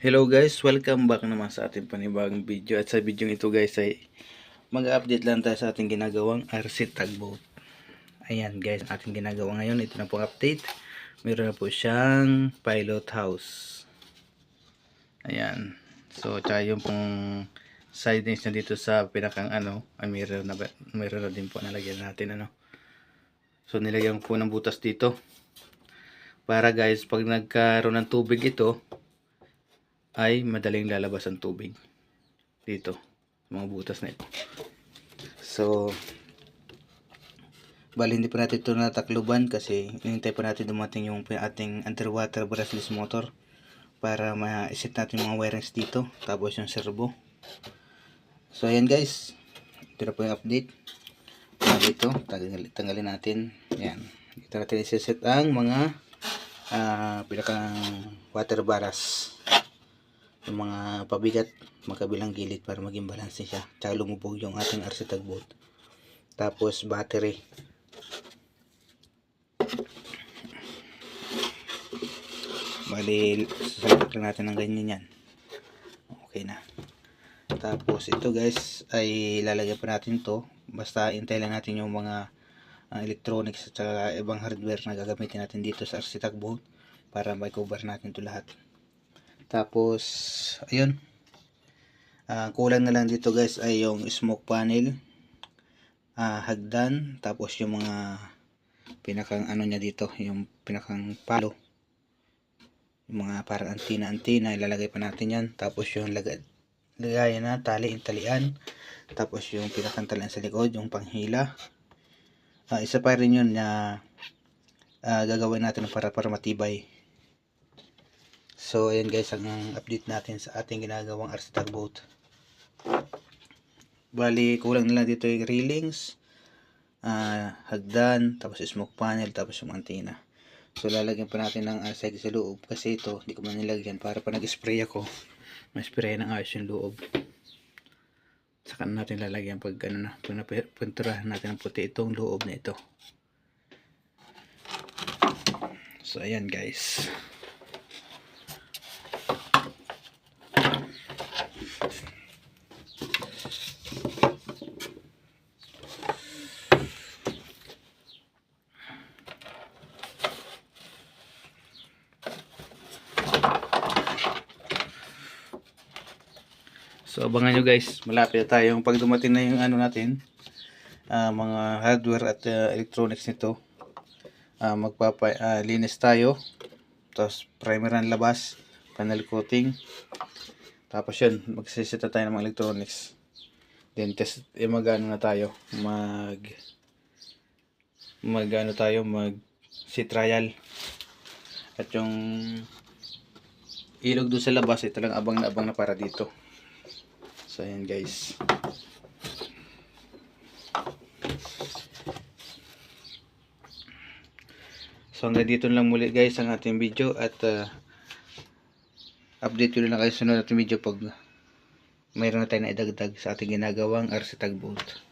Hello guys, welcome back naman sa ating panibagong video at sa video ito guys ay mag-update lang tayo sa ating ginagawang RC tugboat. Ayan guys, ating ginagawa ngayon, ito na po update. Meron na po siyang pilot house. Ayan. So, tsaka yung pong sidings na dito sa pinakang ano, ay meron na, meron na din po nalagyan natin ano. So, nilagyan po ng butas dito. Para guys, pag nagkaroon ng tubig ito, ay madaling lalabas ang tubig dito mga butas na ito. So bali hindi pa natin ito natakluban kasi hinintay pa natin dumating yung ating underwater brushless motor para ma-set natin yung mga wirings dito tapos yung servo so ayan guys. Ito na po yung update. Uh, dito tanggalin, natin. Ayan. Dito natin isa-set ang mga uh, pinakang water barras yung mga pabigat magkabilang gilid para maging balance siya. Tsaka lumubog yung ating RC tugboat tapos battery. Bali sasalpak lang natin ng ganyan yan. Okay na. Tapos ito guys ay lalagyan pa natin to. Basta intay lang natin yung mga uh, electronics at saka ibang hardware na gagamitin natin dito sa RC tugboat para may cover natin to lahat tapos, ayun. Uh, kulang na lang dito guys ay yung smoke panel. Uh, hagdan. Tapos yung mga pinakang ano niya dito. Yung pinakang palo. Yung mga parang antina-antina. Ilalagay pa natin yan. Tapos yung lagay, na tali, talian. Tapos yung pinakang talian sa likod. Yung panghila. Uh, isa pa rin yun na uh, gagawin natin para para matibay. So, ayan guys, ang update natin sa ating ginagawang RC tugboat. Bali, kulang na lang dito yung railings, uh, hagdan, tapos smoke panel, tapos yung antenna. So, lalagyan pa natin ng RCID sa loob kasi ito, hindi ko man nilagyan para pa nag-spray ako, ma-spray ng ayos yung loob. Saka natin lalagyan pag ano na, pag natin ng puti itong loob na ito. So, ayan guys. So abangan nyo guys, malapit tayong pag dumating na yung ano natin, uh, mga hardware at uh, electronics nito, uh, magpapalinis uh, tayo, tapos primer ang labas, panel coating, tapos yun, magsisita tayo ng mga electronics. Then test, eh, mag ano na tayo, mag, mag ano tayo, mag si trial. At yung ilog doon sa labas, ito lang abang na abang na para dito. So, ayan guys. So, hanggang dito lang muli guys ang ating video at uh, update ko na kayo sunod natin video pag mayroon na tayo na idagdag sa ating ginagawang RC tugboat.